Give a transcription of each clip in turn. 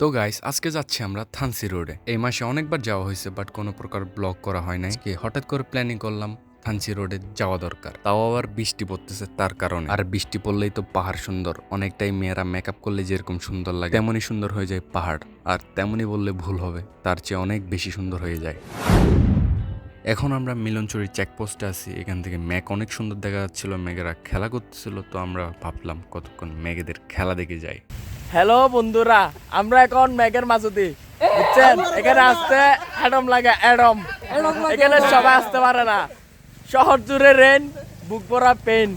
তো গাইস আজকে যাচ্ছি আমরা থানসি রোডে। এই মাসে অনেকবার যাওয়া হয়েছে বাট কোনো প্রকার ব্লগ করা হয় নাই। হঠাৎ করে প্ল্যানিং করলাম থানসি রোডে যাওয়া দরকার। তাও আবার বৃষ্টি পড়তেছে তার কারণে। আর বৃষ্টি পড়লেই তো পাহাড় সুন্দর। অনেকটাই মেয়েরা মেকআপ করলে যেরকম সুন্দর লাগে, তেমনই সুন্দর হয়ে যায় পাহাড়। আর তেমনই বললে ভুল হবে, তার চেয়ে অনেক বেশি সুন্দর হয়ে যায়। এখন আমরা মিলনচুরি চেকপোস্টে আছি। এখান থেকে ম্যাক অনেক সুন্দর দেখা যাচ্ছিল, মেঘেরা খেলা করতেছিল। তো আমরা ভাবলাম কতক্ষণ মেঘেদের খেলা দেখে যাই। হ্যালো বন্ধুরা আমরা এখন মেঘের মাঝুদি বুঝছেন? এখানে আসতে অ্যাডম লাগে অ্যাডম। এখানে সবাই আসতে পারে না। শহর জুড়ে রেন বুক ভরা পেন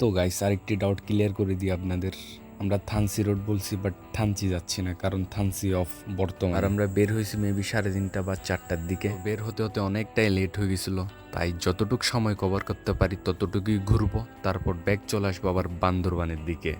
তো গাইস আরেকটি ডাউট ক্লিয়ার করে দিই আপনাদের। আমরা থানসি রোড বলছি বাট থানচি যাচ্ছি না কারণ থানসি অফ বর্তমান। আর আমরা বের হয়েছি মেবি সাড়ে তিনটা বা চারটার দিকে। বের হতে হতে অনেকটাই লেট হয়ে গেছিল। তাই যতটুক সময় কভার করতে পারি ততটুকুই ঘুরবো তারপর ব্যাগ চলে আসব আবার বান্দরবানের দিকে।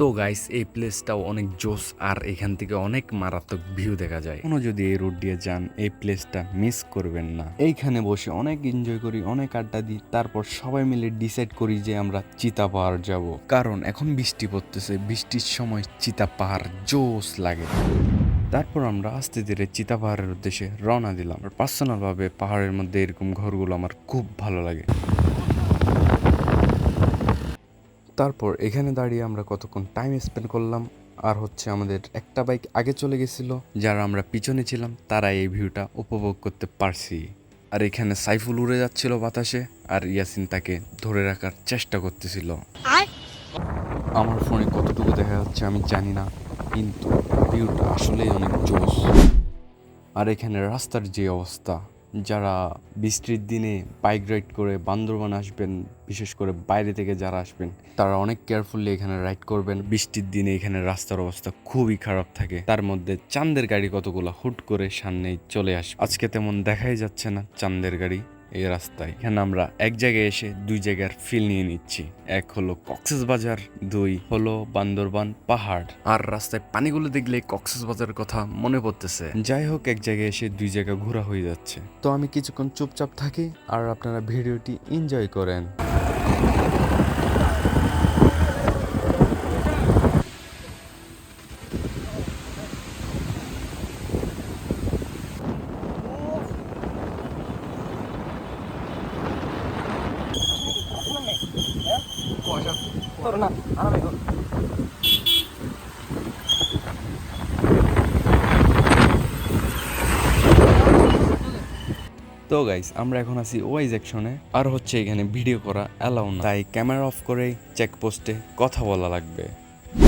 তো গাইস এই প্লেসটাও অনেক জোস আর এখান থেকে অনেক মারাত্মক ভিউ দেখা যায়। কোনো যদি এই রোড দিয়ে যান, এই প্লেসটা মিস করবেন না। এইখানে বসে অনেক এনজয় করি, অনেক আড্ডা দিই, তারপর সবাই মিলে ডিসাইড করি যে আমরা চিতা পাহাড় যাব। কারণ এখন বৃষ্টি পড়তেছে, বৃষ্টির সময় চিতা পাহাড় জোস লাগে। তারপর আমরা আস্তে ধীরে চিতা পাহাড়ের উদ্দেশ্যে রওনা দিলাম। পার্সোনাল ভাবে পাহাড়ের মধ্যে এরকম ঘরগুলো আমার খুব ভালো লাগে। তারপর এখানে দাঁড়িয়ে আমরা কতক্ষণ টাইম স্পেন্ড করলাম আর হচ্ছে আমাদের একটা বাইক আগে চলে গেছিল যারা আমরা পিছনে ছিলাম তারা এই ভিউটা উপভোগ করতে পারছি। আর এখানে সাইফুল উড়ে যাচ্ছিল বাতাসে আর ইয়াসিন তাকে ধরে রাখার চেষ্টা করতেছিল। আমার ফোনে কতটুকু দেখা যাচ্ছে আমি জানি না কিন্তু ভিউটা আসলেই অনেক জোস আর এখানে রাস্তার যে অবস্থা যারা বৃষ্টির দিনে বাইক রাইড করে বান্দরবান আসবেন বিশেষ করে বাইরে থেকে যারা আসবেন, তারা অনেক কেয়ারফুলি এখানে রাইড করবেন। বৃষ্টির দিনে এখানে রাস্তার অবস্থা খুবই খারাপ থাকে। তার মধ্যে চান্দের গাড়ি কতগুলো হুট করে সামনেই চলে আসে। আজকে তেমন দেখাই যাচ্ছে না চান্দের গাড়ি, এই রাস্তায়। এখানে আমরা এক জায়গায় এসে দুই জায়গার ফিল নিয়ে নিচ্ছি। এক হলো কক্সেস বাজার দুই হলো বান্দরবান পাহাড়। আর রাস্তায় পানিগুলো দেখলে কক্সেস বাজারের কথা মনে পড়তেছে। যাই হোক, এক জায়গায় এসে দুই জায়গা ঘোরা হয়ে যাচ্ছে। তো আমি কিছুক্ষণ চুপচাপ থাকি আর আপনারা ভিডিওটি এনজয় করেন। তো গাইস আমরা এখন আছি ওয়াই সেকশনে আর হচ্ছে এখানে ভিডিও করা অ্যালাউ না। তাই ক্যামেরা অফ করে চেকপোস্টে কথা বলা লাগবে।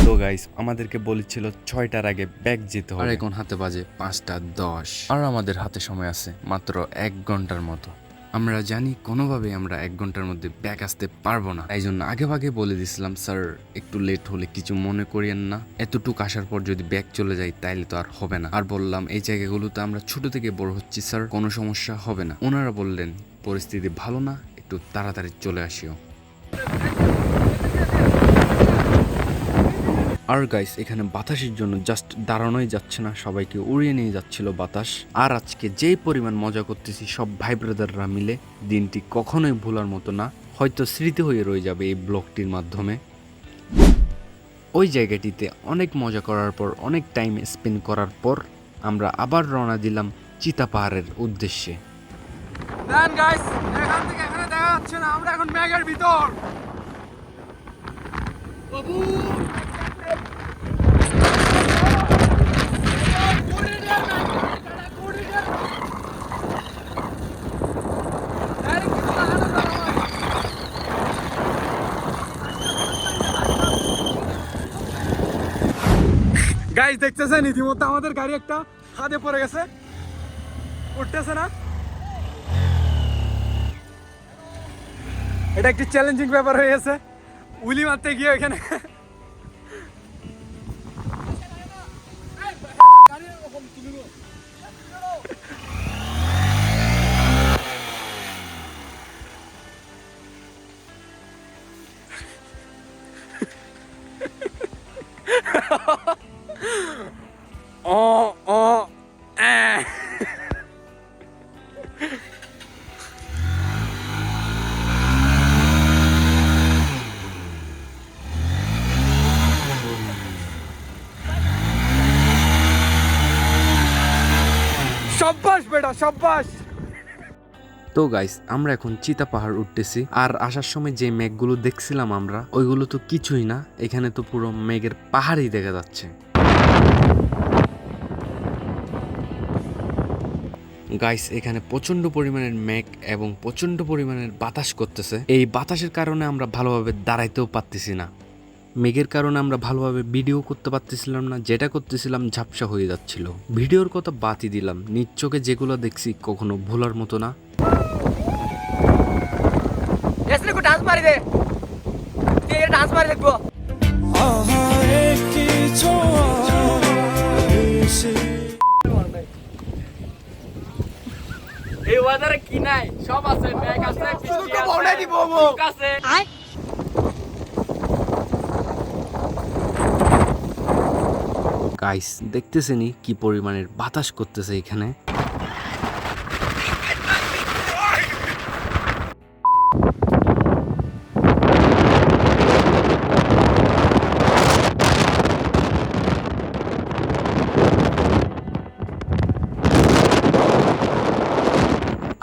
তো গাইস আমাদেরকে বলেছিল ছয়টার আগে ব্যাগ যেতে হবে। আর এখন হাতে বাজে পাঁচটা দশ। আর আমাদের হাতে সময় আছে মাত্র এক ঘণ্টার মতো। আমরা জানি কোনোভাবে আমরা এক ঘণ্টার মধ্যে ব্যাক আসতে পারব না। এই জন্য আগে ভাগে বলে দিছিলাম, স্যার, একটু লেট হলে কিছু মনে করিয়েন না। এতটুকু আসার পর যদি ব্যাক চলে যাই, তাইলে তো আর হবে না। আর বললাম, এই জায়গাগুলোতে আমরা ছোট থেকে বড় হচ্ছি, স্যার। কোনো সমস্যা হবে না। ওনারা বললেন, পরিস্থিতি ভালো না, একটু তাড়াতাড়ি চলে আসিও। আর গাইস এখানে বাতাসের জন্য জাস্ট দাঁড়ানোই যাচ্ছে না, সবাইকে উড়িয়ে নিয়ে যাচ্ছিল বাতাস। আর আজকে যেই পরিমাণ মজা করতেছি, সব ভাই ব্রাদাররা মিলে, দিনটি কখনোই ভোলার মতো না। হয়তো স্মৃতি হয়ে রয়ে যাবে এই ব্লগটির মাধ্যমে। ওই জায়গাটিতে অনেক মজা করার পর, অনেক টাইম স্পেন্ড করার পর, আমরা আবার রওনা দিলাম চিতা পাহাড়ের উদ্দেশ্যে। দেখা যাচ্ছে না, আমরা এখন ম্যাগের ভিতর। গাইস দেখতেছেন? ইতিমধ্যে আমাদের গাড়ি একটা হাতে পড়ে গেছে। উঠতেছে না? এটা একটি চ্যালেঞ্জিং ব্যাপার হয়ে গেছে। উলি মারতে গিয়ে এখানে ও সাব্বাস। তো গাইস আমরা এখন চিতা পাহাড় উঠতেছি। আর আসার সময় যে মেঘগুলো দেখছিলাম আমরা, ওইগুলো তো কিছুই না। এখানে তো পুরো মেঘের পাহাড়ই দেখা যাচ্ছে। গাইস এখানে প্রচণ্ড পরিমাণের মেঘ এবং প্রচণ্ড পরিমাণের বাতাস করতেছে। এই বাতাসের কারণে আমরা ভালোভাবে দাঁড়াইতেও পারতেছি না। মেঘের কারণে আমরা ভালোভাবে ভিডিও করতে পারতেছিলাম না যেটা করতেছিলাম ঝাপসা হয়ে যাচ্ছিল। ভিডিওর কথা বাতি দিলাম। নিজ চোখে যেগুলো দেখছি কখনো ভোলার মতো না। কো ডান্স মারি দে তুই ডান্স মারি দেখব। এই ওয়েদারে কি নাই? সব আছে আছে বউটা দিব, বউ। বুক আছে গাইস দেখতেছেনি কি পরিমাণের বাতাস করতেছে এখানে।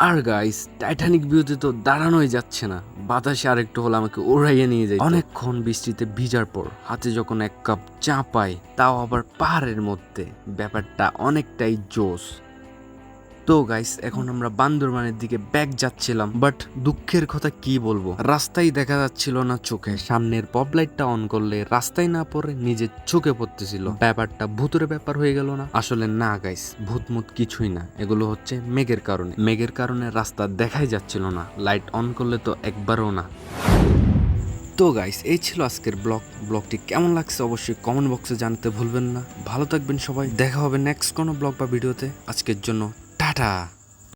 আর গাইস টাইটানিক ভিউতে তো দাঁড়ানোই যাচ্ছে না। বাতাসে আরেকটু হলে আমাকে ওড়াইয়ে নিয়ে যায় অনেকক্ষণ বৃষ্টিতে ভিজার পর হাতে যখন এক কাপ চা পাই, তাও আবার পাহাড়ের মধ্যে। ব্যাপারটা অনেকটাই জোস। তো গাইস এখন আমরা বান্দরবানের দিকে ব্যাগ যাচ্ছিলাম বাট দুঃখের কথা কি বলব? রাস্তায় দেখা যাচ্ছিল না চোখে, সামনের পপ লাইটটা অন করলে রাস্তায় না পড়ে নিজের চোখে পড়তেছিল। ব্যাপারটা ভূতের ব্যাপার হয়ে গেল না? আসলে না গাইস ভূতমুত কিছুই না, এগুলো হচ্ছে মেঘের কারণে। মেঘের কারণে রাস্তা দেখাই যাচ্ছিল না লাইট অন করলে তো একবারও না। তো গাইস এই ছিল আজকের ব্লগ। ব্লগটি কেমন লাগছে অবশ্যই কমেন্ট বক্সে জানতে ভুলবেন না। ভালো থাকবেন সবাই, দেখা হবে নেক্সট কোনো ব্লগ বা ভিডিওতে আজকের জন্য matter?